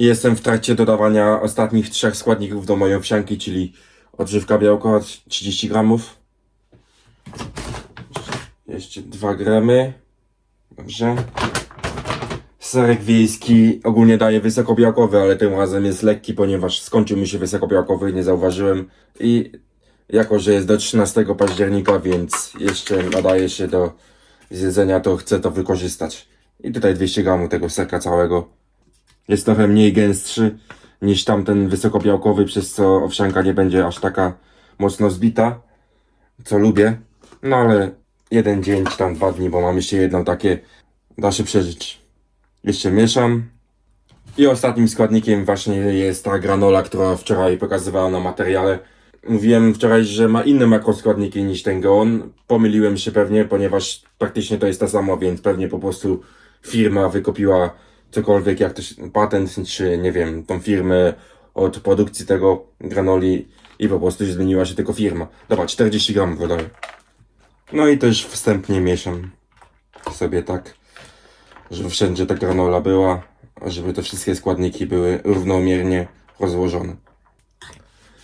Jestem w trakcie dodawania ostatnich trzech składników do mojej owsianki, czyli odżywka białkowa 30 gramów. Jeszcze 2 gramy. Dobrze. Serek wiejski ogólnie daje wysokobiałkowy, ale tym razem jest lekki, ponieważ skończył mi się wysokobiałkowy, nie zauważyłem. I jako, że jest do 13 października, więc jeszcze nadaje się do zjedzenia, to chcę to wykorzystać. I tutaj 200 gramów tego serka całego. Jest trochę mniej gęstszy niż tamten wysokobiałkowy, przez co owsianka nie będzie aż taka mocno zbita, co lubię. No ale jeden dzień czy tam dwa dni, bo mam jeszcze jedno takie, da się przeżyć. Jeszcze mieszam. I ostatnim składnikiem właśnie jest ta granola, która wczoraj pokazywała na materiale. Mówiłem wczoraj, że ma inne makroskładniki niż ten Geon. Pomyliłem się pewnie, ponieważ praktycznie to jest to samo, więc pewnie po prostu firma wykupiła cokolwiek, jak się, patent, czy nie wiem, tą firmę od produkcji tego granoli i po prostu zmieniła się tylko firma. Dobra, 40 gram dodaję. No i też wstępnie mieszam sobie tak, żeby wszędzie ta granola była, żeby te wszystkie składniki były równomiernie rozłożone.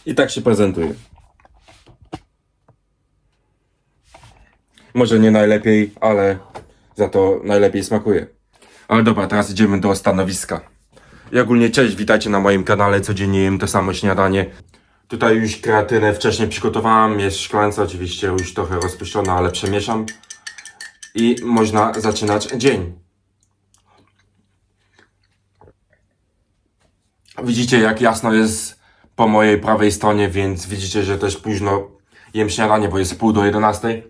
I tak się prezentuje. Może nie najlepiej, ale za to najlepiej smakuje. Ale dobra, teraz idziemy do stanowiska. I ogólnie cześć, witajcie na moim kanale, codziennie jem to samo śniadanie. Tutaj już kreatynę wcześniej przygotowałam, jest szklance oczywiście już trochę rozpuszczona, ale przemieszam. I można zaczynać dzień. Widzicie jak jasno jest po mojej prawej stronie, więc widzicie, że też późno jem śniadanie, bo jest pół do 11.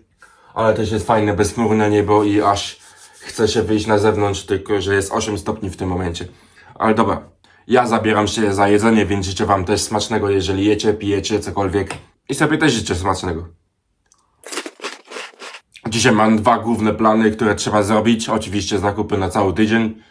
Ale też jest fajne, bezchmurne niebo i aż chce się wyjść na zewnątrz, tylko że jest 8 stopni w tym momencie. Ale dobra, ja zabieram się za jedzenie, więc życzę wam też smacznego, jeżeli jecie, pijecie, cokolwiek. I sobie też życzę smacznego. Dzisiaj mam dwa główne plany, które trzeba zrobić. Oczywiście zakupy na cały tydzień.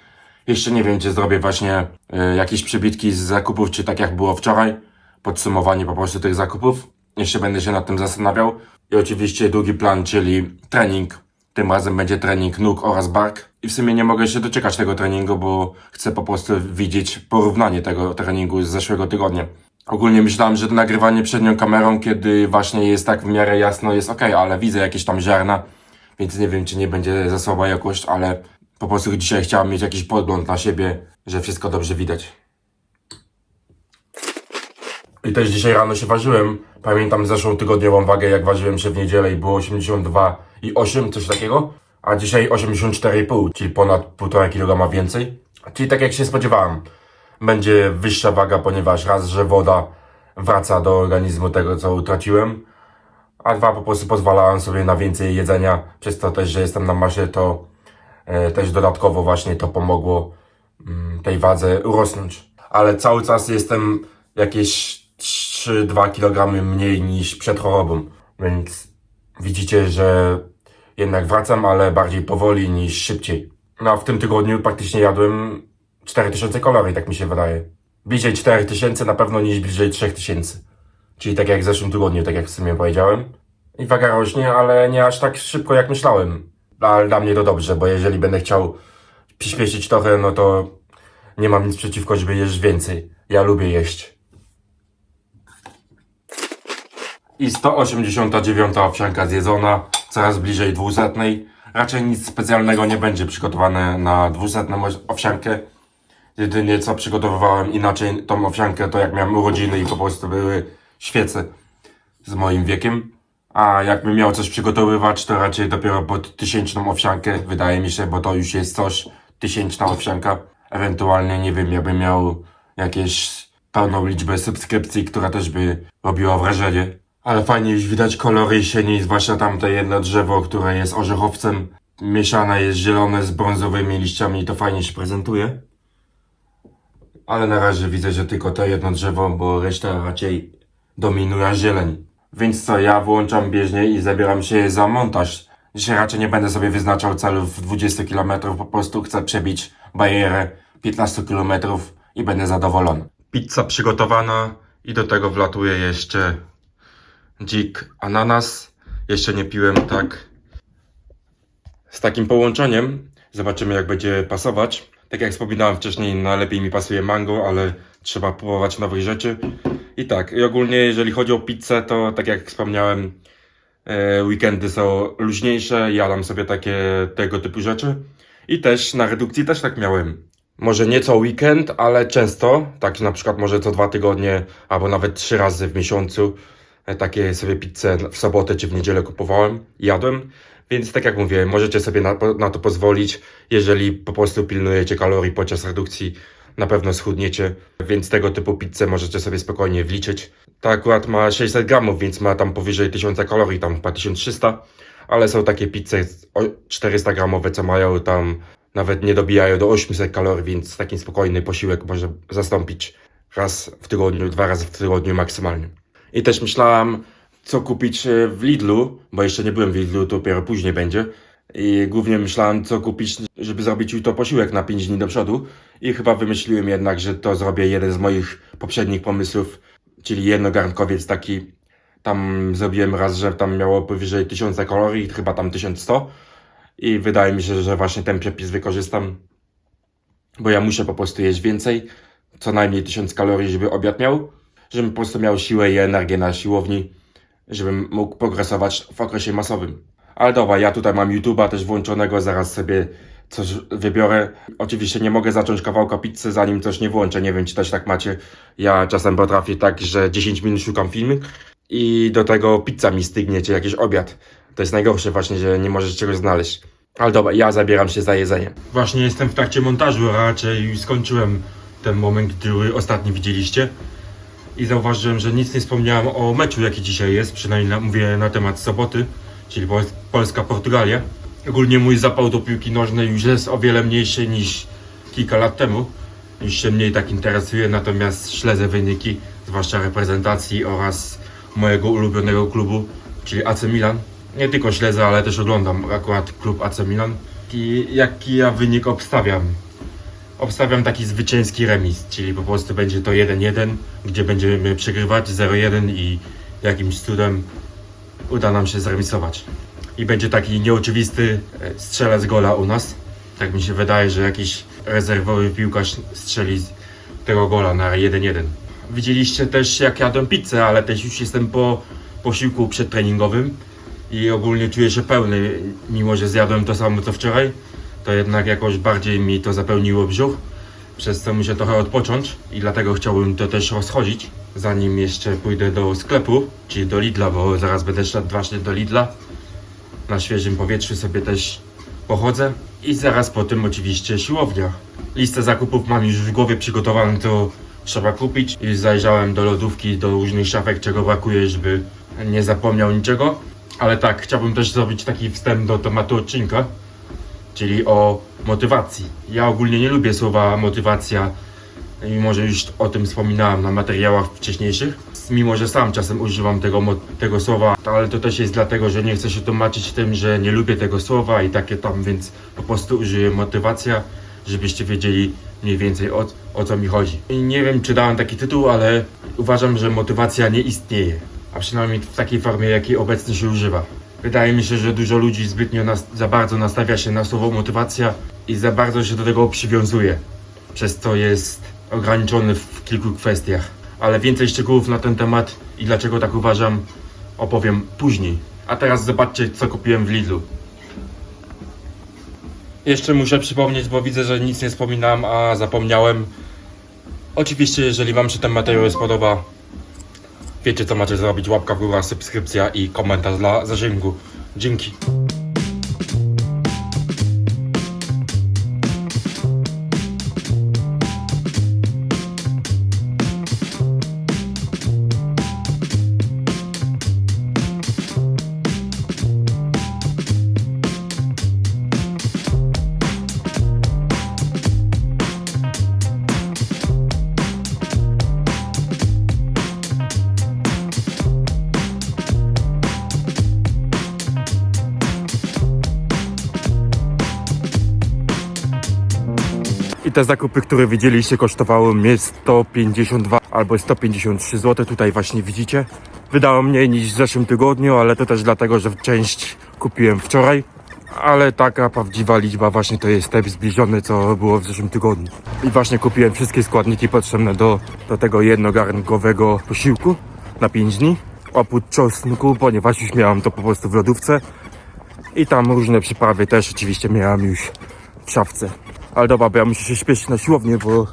Jeszcze nie wiem, czy zrobię właśnie e, jakieś przebitki z zakupów, czy tak jak było wczoraj. Podsumowanie po prostu tych zakupów. Jeszcze będę się nad tym zastanawiał. I oczywiście drugi plan, czyli trening. Tym razem będzie trening nóg oraz bark. I w sumie nie mogę się doczekać tego treningu, bo chcę po prostu widzieć porównanie tego treningu z zeszłego tygodnia. Ogólnie myślałem, że to nagrywanie przednią kamerą, kiedy właśnie jest tak w miarę jasno, jest ok, ale widzę jakieś tam ziarna, więc nie wiem, czy nie będzie za słaba jakość, ale po prostu dzisiaj chciałem mieć jakiś podgląd na siebie, że wszystko dobrze widać. I też dzisiaj rano się ważyłem. Pamiętam zeszłą tygodniową wagę, jak ważyłem się w niedzielę i było 82,8, coś takiego. A dzisiaj 84,5, czyli ponad 1,5 kg więcej. Czyli tak jak się spodziewałem. Będzie wyższa waga, ponieważ raz, że woda wraca do organizmu tego, co utraciłem. A dwa, po prostu pozwalałem sobie na więcej jedzenia. Przez to też, że jestem na masie, to e, też dodatkowo właśnie to pomogło mm, tej wadze urosnąć. Ale cały czas jestem jakieś 3-2 kg mniej niż przed chorobą. Więc widzicie, że jednak wracam, ale bardziej powoli niż szybciej. No a w tym tygodniu praktycznie jadłem 4000 kalorii, tak mi się wydaje. Bliżej 4000 na pewno niż bliżej 3000. Czyli tak jak w zeszłym tygodniu, tak jak w sumie powiedziałem. I waga rośnie, ale nie aż tak szybko jak myślałem. Ale dla mnie to dobrze, bo jeżeli będę chciał przyspieszyć trochę, no to nie mam nic przeciwko, żeby jeść więcej. Ja lubię jeść. I 189 owsianka zjedzona, coraz bliżej 200. Raczej nic specjalnego nie będzie przygotowane na 200 owsiankę. Jedynie co przygotowywałem inaczej tą owsiankę, to jak miałem urodziny i po prostu były świece z moim wiekiem. A jakbym miał coś przygotowywać, to raczej dopiero pod tysięczną owsiankę, wydaje mi się, bo to już jest coś, tysięczna owsianka. Ewentualnie, nie wiem, jakbym miał jakieś pełną liczbę subskrypcji, która też by robiła wrażenie. Ale fajnie już widać kolory jesieni, zwłaszcza tamte jedno drzewo, które jest orzechowcem. Mieszane jest zielone z brązowymi liściami i to fajnie się prezentuje. Ale na razie widzę, że tylko to jedno drzewo, bo reszta raczej dominuje zieleń. Więc co, ja włączam bieżnię i zabieram się za montaż. Dzisiaj raczej nie będę sobie wyznaczał celów 20 km, po prostu chcę przebić barierę 15 km i będę zadowolony. Pizza przygotowana i do tego wlatuje jeszcze dzik ananas. Jeszcze nie piłem tak z takim połączeniem. Zobaczymy jak będzie pasować. Tak jak wspominałem wcześniej, najlepiej mi pasuje mango, ale trzeba próbować nowych rzeczy. I tak, i ogólnie jeżeli chodzi o pizzę, to tak jak wspomniałem, e, weekendy są luźniejsze, jadam sobie takie tego typu rzeczy. I też na redukcji też tak miałem. Może nie co weekend, ale często, tak na przykład może co dwa tygodnie, albo nawet trzy razy w miesiącu, takie sobie pizzę w sobotę czy w niedzielę kupowałem, jadłem. Więc tak jak mówię, możecie sobie na, na to pozwolić, jeżeli po prostu pilnujecie kalorii podczas redukcji, na pewno schudniecie, więc tego typu pizzę możecie sobie spokojnie wliczyć. Ta akurat ma 600 gramów, więc ma tam powyżej 1000 kalorii, tam chyba 1300, ale są takie pizze o- 400 gramowe, co mają tam, nawet nie dobijają do 800 kalorii, więc taki spokojny posiłek może zastąpić raz w tygodniu, dwa razy w tygodniu maksymalnie. I też myślałam, co kupić e, w Lidlu, bo jeszcze nie byłem w Lidlu, to dopiero później będzie. I głównie myślałem, co kupić, żeby zrobić jutro posiłek na 5 dni do przodu. I chyba wymyśliłem jednak, że to zrobię jeden z moich poprzednich pomysłów, czyli jednogarnkowiec taki. Tam zrobiłem raz, że tam miało powyżej 1000 kalorii, chyba tam 1100. I wydaje mi się, że właśnie ten przepis wykorzystam, bo ja muszę po prostu jeść więcej, co najmniej 1000 kalorii, żeby obiad miał, żebym po prostu miał siłę i energię na siłowni, żebym mógł progresować w okresie masowym. Ale dobra, ja tutaj mam YouTube'a też włączonego, zaraz sobie coś wybiorę. Oczywiście nie mogę zacząć kawałka pizzy, zanim coś nie włączę. Nie wiem, czy też tak macie. Ja czasem potrafię tak, że 10 minut szukam filmik i do tego pizza mi stygnie, czy jakiś obiad. To jest najgorsze właśnie, że nie możesz czegoś znaleźć. Ale dobra, ja zabieram się za jedzenie. Właśnie jestem w trakcie montażu, a raczej skończyłem ten moment, który ostatni widzieliście. I zauważyłem, że nic nie wspomniałem o meczu, jaki dzisiaj jest, przynajmniej na, mówię na temat soboty, czyli Pol- Polska-Portugalia. Ogólnie mój zapał do piłki nożnej już jest o wiele mniejszy niż kilka lat temu. Już się mniej tak interesuje, natomiast śledzę wyniki, zwłaszcza reprezentacji oraz mojego ulubionego klubu, czyli AC Milan. Nie tylko śledzę, ale też oglądam akurat klub AC Milan. I jaki ja wynik obstawiam? Obstawiam taki zwycięski remis, czyli po prostu będzie to 1-1, gdzie będziemy przegrywać 0-1 i jakimś cudem uda nam się zremisować. I będzie taki nieoczywisty e, strzelec gola u nas. Tak mi się wydaje, że jakiś rezerwowy piłkarz strzeli tego gola na 1-1. Widzieliście też jak jadłem pizzę, ale też już jestem po posiłku przedtreningowym i ogólnie czuję się pełny, mimo że zjadłem to samo co wczoraj to jednak jakoś bardziej mi to zapełniło brzuch, przez co muszę trochę odpocząć i dlatego chciałbym to też rozchodzić, zanim jeszcze pójdę do sklepu, czyli do Lidla, bo zaraz będę szedł właśnie do Lidla. Na świeżym powietrzu sobie też pochodzę i zaraz po tym oczywiście siłownia. Listę zakupów mam już w głowie przygotowaną, to trzeba kupić i zajrzałem do lodówki, do różnych szafek, czego brakuje, żeby nie zapomniał niczego. Ale tak, chciałbym też zrobić taki wstęp do tematu odcinka, czyli o motywacji. Ja ogólnie nie lubię słowa motywacja, mimo że już o tym wspominałem na materiałach wcześniejszych. Mimo, że sam czasem używam tego, tego słowa, ale to też jest dlatego, że nie chcę się tłumaczyć tym, że nie lubię tego słowa i takie tam, więc po prostu użyję motywacja, żebyście wiedzieli mniej więcej o, o co mi chodzi. I nie wiem, czy dałem taki tytuł, ale uważam, że motywacja nie istnieje, a przynajmniej w takiej formie, jakiej obecnie się używa. Wydaje mi się, że dużo ludzi zbytnio nas, za bardzo nastawia się na słowo motywacja i za bardzo się do tego przywiązuje, przez co jest ograniczony w kilku kwestiach. Ale więcej szczegółów na ten temat i dlaczego tak uważam opowiem później. A teraz zobaczcie, co kupiłem w Lidlu. Jeszcze muszę przypomnieć, bo widzę, że nic nie wspominałem, a zapomniałem. Oczywiście, jeżeli Wam się ten materiał spodoba, Wiecie co macie zrobić, łapka w górę, subskrypcja i komentarz dla zasięgu. Dzięki. Te zakupy, które widzieliście, kosztowały mnie 152 albo 153 zł. Tutaj właśnie widzicie. Wydało mniej niż w zeszłym tygodniu, ale to też dlatego, że część kupiłem wczoraj. ale taka prawdziwa liczba właśnie to jest te zbliżone, co było w zeszłym tygodniu. I właśnie kupiłem wszystkie składniki potrzebne do, do tego jednogarnkowego posiłku na 5 dni. Oprócz czosnku, ponieważ już miałem to po prostu w lodówce. I tam różne przyprawy też oczywiście miałem już w szafce. Ale dobra, bo ja muszę się śpieszyć na siłownię, bo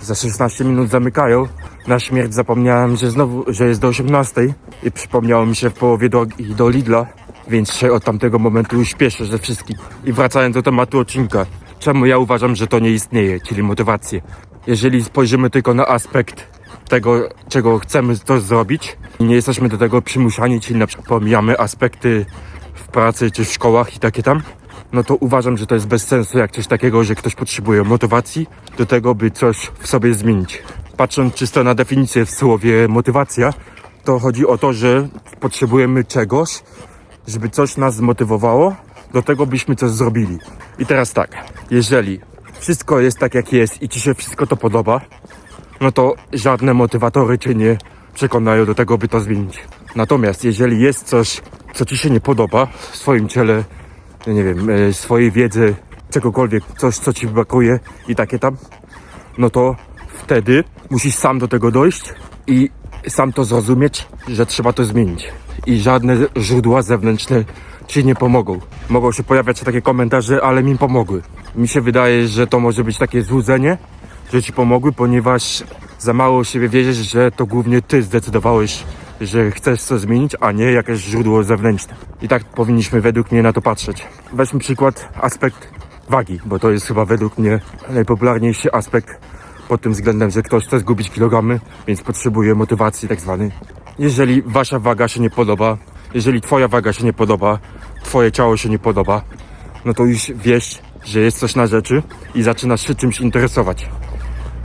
za 16 minut zamykają. Na śmierć zapomniałem, że znowu, że jest do 18 i przypomniało mi się w połowie drogi do Lidla, więc się od tamtego momentu śpieszę ze wszystkim. I wracając do tematu odcinka, czemu ja uważam, że to nie istnieje, czyli motywację. Jeżeli spojrzymy tylko na aspekt tego, czego chcemy to zrobić i nie jesteśmy do tego przymuszani, czyli na przykład pomijamy aspekty w pracy czy w szkołach i takie tam, no to uważam, że to jest bez sensu jak coś takiego, że ktoś potrzebuje motywacji do tego, by coś w sobie zmienić. Patrząc czysto na definicję w słowie motywacja, to chodzi o to, że potrzebujemy czegoś, żeby coś nas zmotywowało do tego, byśmy coś zrobili. I teraz tak, jeżeli wszystko jest tak jak jest i ci się wszystko to podoba, no to żadne motywatory cię nie przekonają do tego, by to zmienić. Natomiast jeżeli jest coś, co ci się nie podoba w swoim ciele, nie wiem, e, swojej wiedzy, czegokolwiek, coś, co ci brakuje i takie tam, no to wtedy musisz sam do tego dojść i sam to zrozumieć, że trzeba to zmienić. I żadne źródła zewnętrzne ci nie pomogą. Mogą się pojawiać takie komentarze, ale mi pomogły. Mi się wydaje, że to może być takie złudzenie, że ci pomogły, ponieważ za mało siebie wierzysz, że to głównie ty zdecydowałeś, że chcesz coś zmienić, a nie jakieś źródło zewnętrzne. I tak powinniśmy według mnie na to patrzeć. Weźmy przykład aspekt wagi, bo to jest chyba według mnie najpopularniejszy aspekt pod tym względem, że ktoś chce zgubić kilogramy, więc potrzebuje motywacji tak zwanej. Jeżeli wasza waga się nie podoba, jeżeli twoja waga się nie podoba, twoje ciało się nie podoba, no to już wiesz, że jest coś na rzeczy i zaczynasz się czymś interesować.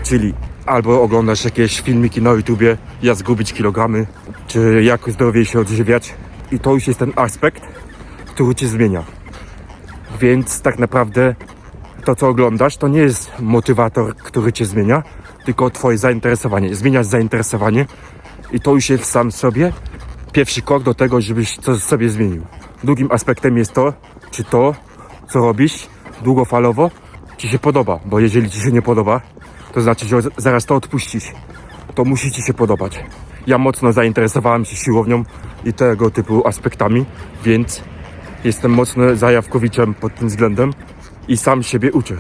Czyli albo oglądasz jakieś filmiki na YouTubie, jak zgubić kilogramy, czy jak zdrowiej się odżywiać. I to już jest ten aspekt, który cię zmienia. Więc tak naprawdę to, co oglądasz, to nie jest motywator, który cię zmienia, tylko twoje zainteresowanie. Zmieniasz zainteresowanie i to już jest sam sobie pierwszy krok do tego, żebyś coś sobie zmienił. Drugim aspektem jest to, czy to, co robisz długofalowo, ci się podoba. Bo jeżeli ci się nie podoba, to znaczy, że zaraz to odpuścisz. To musi ci się podobać. Ja mocno zainteresowałem się siłownią i tego typu aspektami, więc jestem mocno zajawkowiczem pod tym względem i sam siebie uczę.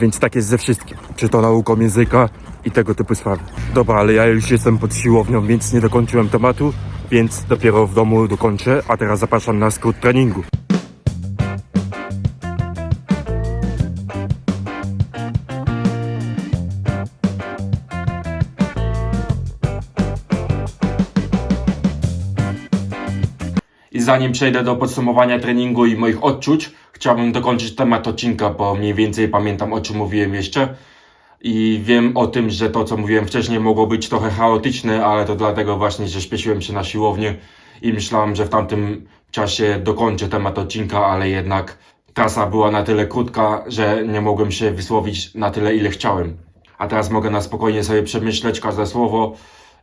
Więc tak jest ze wszystkim. Czy to nauką języka i tego typu sprawy. Dobra, ale ja już jestem pod siłownią, więc nie dokończyłem tematu, więc dopiero w domu dokończę, a teraz zapraszam na skrót treningu. Zanim przejdę do podsumowania treningu i moich odczuć, chciałbym dokończyć temat odcinka, bo mniej więcej pamiętam o czym mówiłem jeszcze. I wiem o tym, że to co mówiłem wcześniej mogło być trochę chaotyczne, ale to dlatego właśnie, że śpieszyłem się na siłownię i myślałem, że w tamtym czasie dokończę temat odcinka, ale jednak trasa była na tyle krótka, że nie mogłem się wysłowić na tyle, ile chciałem. A teraz mogę na spokojnie sobie przemyśleć każde słowo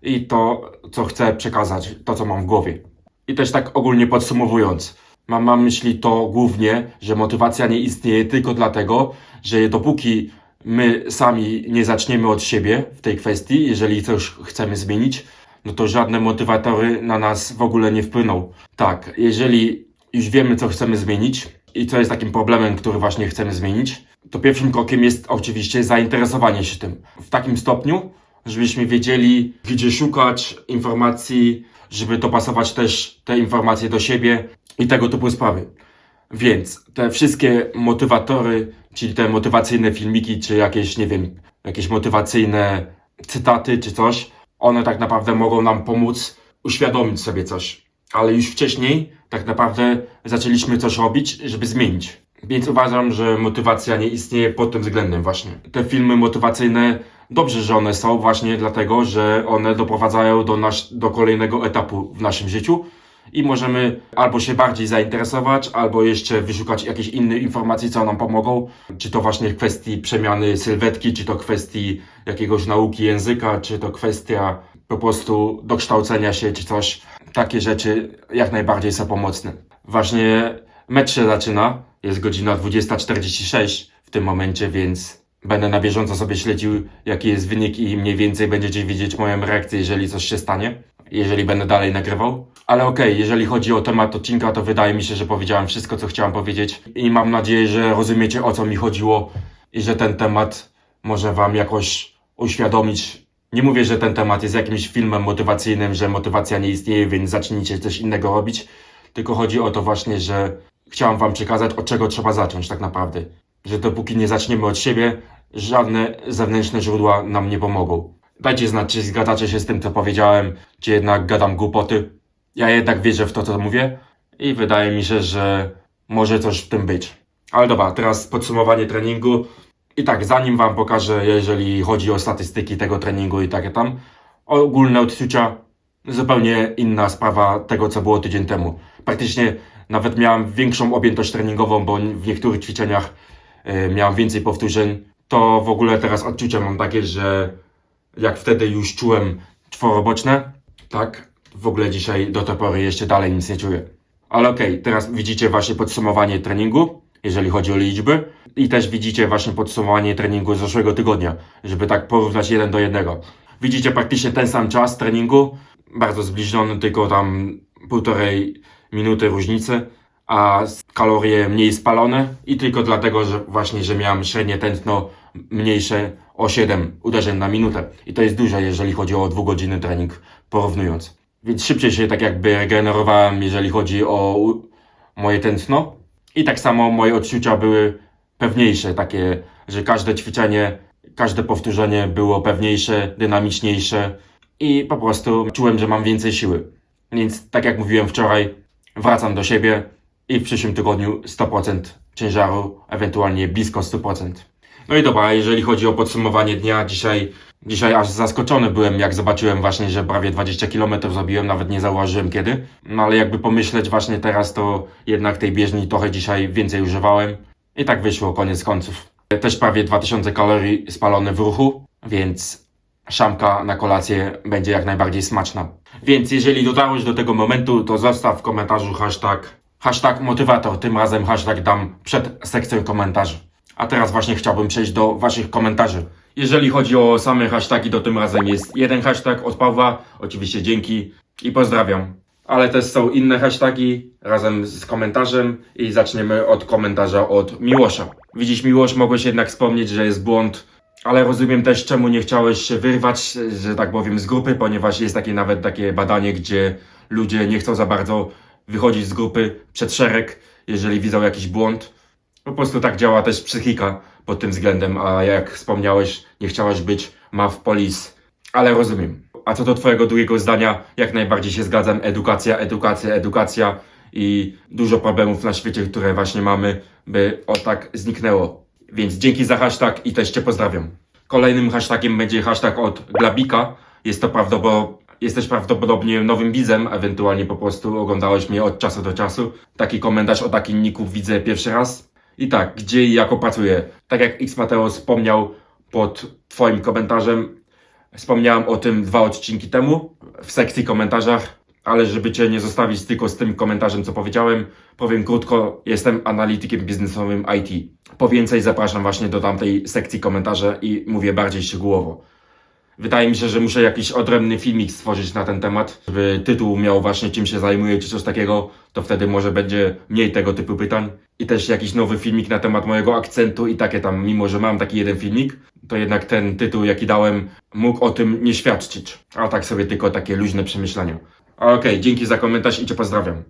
i to, co chcę przekazać, to, co mam w głowie. I też tak ogólnie podsumowując, mam na myśli to głównie, że motywacja nie istnieje tylko dlatego, że dopóki my sami nie zaczniemy od siebie w tej kwestii, jeżeli coś chcemy zmienić, no to żadne motywatory na nas w ogóle nie wpłyną. Tak, jeżeli już wiemy, co chcemy zmienić i co jest takim problemem, który właśnie chcemy zmienić, to pierwszym krokiem jest oczywiście zainteresowanie się tym. W takim stopniu, żebyśmy wiedzieli, gdzie szukać informacji, żeby dopasować też te informacje do siebie i tego typu sprawy. Więc te wszystkie motywatory, czyli te motywacyjne filmiki, czy jakieś, nie wiem, jakieś motywacyjne cytaty, czy coś, one tak naprawdę mogą nam pomóc uświadomić sobie coś. Ale już wcześniej tak naprawdę zaczęliśmy coś robić, żeby zmienić. Więc uważam, że motywacja nie istnieje pod tym względem właśnie. Te filmy motywacyjne, dobrze, że one są właśnie dlatego, że one doprowadzają do, nasz, do kolejnego etapu w naszym życiu i możemy albo się bardziej zainteresować, albo jeszcze wyszukać jakieś inne informacje, co nam pomogą. Czy to właśnie w kwestii przemiany sylwetki, czy to kwestii jakiegoś nauki języka, czy to kwestia po prostu dokształcenia się, czy coś. Takie rzeczy jak najbardziej są pomocne. Właśnie mecz się zaczyna, Jest godzina 20.46 w tym momencie, więc będę na bieżąco sobie śledził, jaki jest wynik i mniej więcej będziecie widzieć moją reakcję, jeżeli coś się stanie, jeżeli będę dalej nagrywał. Ale okej, jeżeli chodzi o temat odcinka, to wydaje mi się, że powiedziałem wszystko, co chciałem powiedzieć i mam nadzieję, że rozumiecie, o co mi chodziło i że ten temat może wam jakoś uświadomić. Nie mówię, że ten temat jest jakimś filmem motywacyjnym, że motywacja nie istnieje, więc zacznijcie coś innego robić. Tylko chodzi o to właśnie, że chciałem wam przekazać, od czego trzeba zacząć tak naprawdę. Że dopóki nie zaczniemy od siebie, żadne zewnętrzne źródła nam nie pomogą. Dajcie znać, czy zgadzacie się z tym, co powiedziałem, czy jednak gadam głupoty. Ja jednak wierzę w to, co mówię i wydaje mi się, że może coś w tym być. Ale dobra, teraz podsumowanie treningu. I tak, zanim Wam pokażę, jeżeli chodzi o statystyki tego treningu i takie tam, ogólne odczucia, zupełnie inna sprawa tego, co było tydzień temu. Praktycznie nawet miałem większą objętość treningową, bo w niektórych ćwiczeniach y, miałem więcej powtórzeń. To w ogóle teraz odczucia mam takie, że jak wtedy już czułem czworoboczne, tak w ogóle dzisiaj do tej pory jeszcze dalej nic nie czuję. Ale okej, teraz widzicie właśnie podsumowanie treningu, jeżeli chodzi o liczby. I też widzicie właśnie podsumowanie treningu z zeszłego tygodnia, żeby tak porównać jeden do jednego. Widzicie praktycznie ten sam czas treningu, bardzo zbliżony, tylko tam półtorej minuty różnicy, a kalorie mniej spalone i tylko dlatego, że właśnie, że miałem średnie tętno mniejsze o 7 uderzeń na minutę. I to jest dużo, jeżeli chodzi o dwugodzinny trening porównując. Więc szybciej się tak jakby regenerowałem, jeżeli chodzi o moje tętno. I tak samo moje odczucia były pewniejsze, takie, że każde ćwiczenie, każde powtórzenie było pewniejsze, dynamiczniejsze i po prostu czułem, że mam więcej siły. Więc tak jak mówiłem wczoraj, wracam do siebie i w przyszłym tygodniu 100% ciężaru, ewentualnie blisko 100%. No i dobra, jeżeli chodzi o podsumowanie dnia, dzisiaj, dzisiaj aż zaskoczony byłem, jak zobaczyłem właśnie, że prawie 20 km zrobiłem, nawet nie zauważyłem kiedy. No ale jakby pomyśleć właśnie teraz, to jednak tej bieżni trochę dzisiaj więcej używałem. I tak wyszło, koniec końców. Też prawie 2000 kalorii spalone w ruchu, więc szamka na kolację będzie jak najbardziej smaczna. Więc jeżeli dotarłeś do tego momentu, to zostaw w komentarzu hashtag, hashtag motywator, tym razem hashtag dam przed sekcją komentarzy. A teraz właśnie chciałbym przejść do waszych komentarzy. Jeżeli chodzi o same hashtagi, to tym razem jest jeden hashtag od Pawła, oczywiście dzięki i pozdrawiam. Ale też są inne hashtagi razem z komentarzem i zaczniemy od komentarza od Miłosza. Widzisz Miłosz, mogłeś jednak wspomnieć, że jest błąd, ale rozumiem też czemu nie chciałeś się wyrwać, że tak powiem, z grupy, ponieważ jest takie nawet takie badanie, gdzie ludzie nie chcą za bardzo wychodzić z grupy przed szereg, jeżeli widzą jakiś błąd. Po prostu tak działa też psychika pod tym względem, a jak wspomniałeś, nie chciałeś być maw police, ale rozumiem. A co do twojego drugiego zdania, jak najbardziej się zgadzam. Edukacja, edukacja, edukacja i dużo problemów na świecie, które właśnie mamy, by o tak zniknęło. Więc dzięki za hashtag i też cię pozdrawiam. Kolejnym hashtagiem będzie hashtag od Glabika. Jest to prawdopodobnie Jesteś prawdopodobnie nowym widzem, ewentualnie po prostu oglądałeś mnie od czasu do czasu. Taki komentarz o takim niku widzę pierwszy raz. I tak, gdzie i jako pracuję. Tak jak X Mateo wspomniał pod Twoim komentarzem, wspomniałem o tym dwa odcinki temu w sekcji komentarzach, ale żeby Cię nie zostawić tylko z tym komentarzem, co powiedziałem, powiem krótko, jestem analitykiem biznesowym IT. Po więcej zapraszam właśnie do tamtej sekcji komentarza i mówię bardziej szczegółowo. Wydaje mi się, że muszę jakiś odrębny filmik stworzyć na ten temat, żeby tytuł miał właśnie czym się zajmuję, czy coś takiego, to wtedy może będzie mniej tego typu pytań. I też jakiś nowy filmik na temat mojego akcentu i takie tam, mimo że mam taki jeden filmik, to jednak ten tytuł, jaki dałem, mógł o tym nie świadczyć. A tak sobie tylko takie luźne przemyślenia. Okej, dzięki za komentarz i Cię pozdrawiam.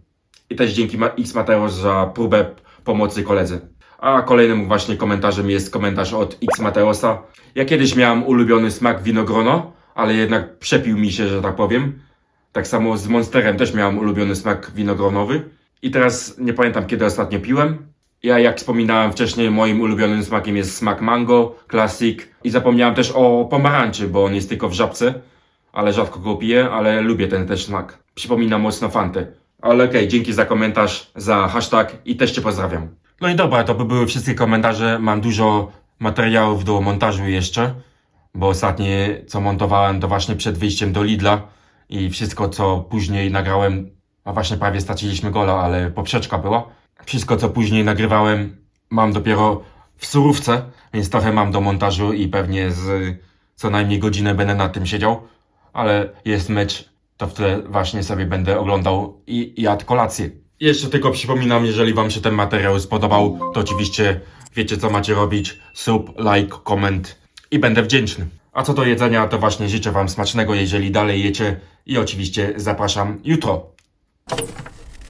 I też dzięki X Mateusz za próbę pomocy koledze. A kolejnym właśnie komentarzem jest komentarz od X Mateosa. Ja kiedyś miałem ulubiony smak winogrono, ale jednak przepił mi się, że tak powiem. Tak samo z Monsterem też miałem ulubiony smak winogronowy. I teraz nie pamiętam kiedy ostatnio piłem. Ja jak wspominałem wcześniej, moim ulubionym smakiem jest smak mango, classic. I zapomniałem też o pomarańczy, bo on jest tylko w żabce. Ale rzadko go piję, ale lubię ten też smak. Przypomina mocno fantę. Ale okej, dzięki za komentarz, za hashtag i też Cię pozdrawiam. No i dobra, to by były wszystkie komentarze. Mam dużo materiałów do montażu jeszcze, bo ostatnie co montowałem to właśnie przed wyjściem do Lidla i wszystko co później nagrałem, a właśnie prawie straciliśmy gola, ale poprzeczka była. Wszystko, co później nagrywałem, mam dopiero w surówce, więc trochę mam do montażu i pewnie z co najmniej godzinę będę na tym siedział. Ale jest mecz, to w tle właśnie sobie będę oglądał i jadł kolację. Jeszcze tylko przypominam, jeżeli Wam się ten materiał spodobał, to oczywiście wiecie, co macie robić. Sub, like, koment i będę wdzięczny. A co do jedzenia, to właśnie życzę Wam smacznego, jeżeli dalej jecie i oczywiście zapraszam jutro.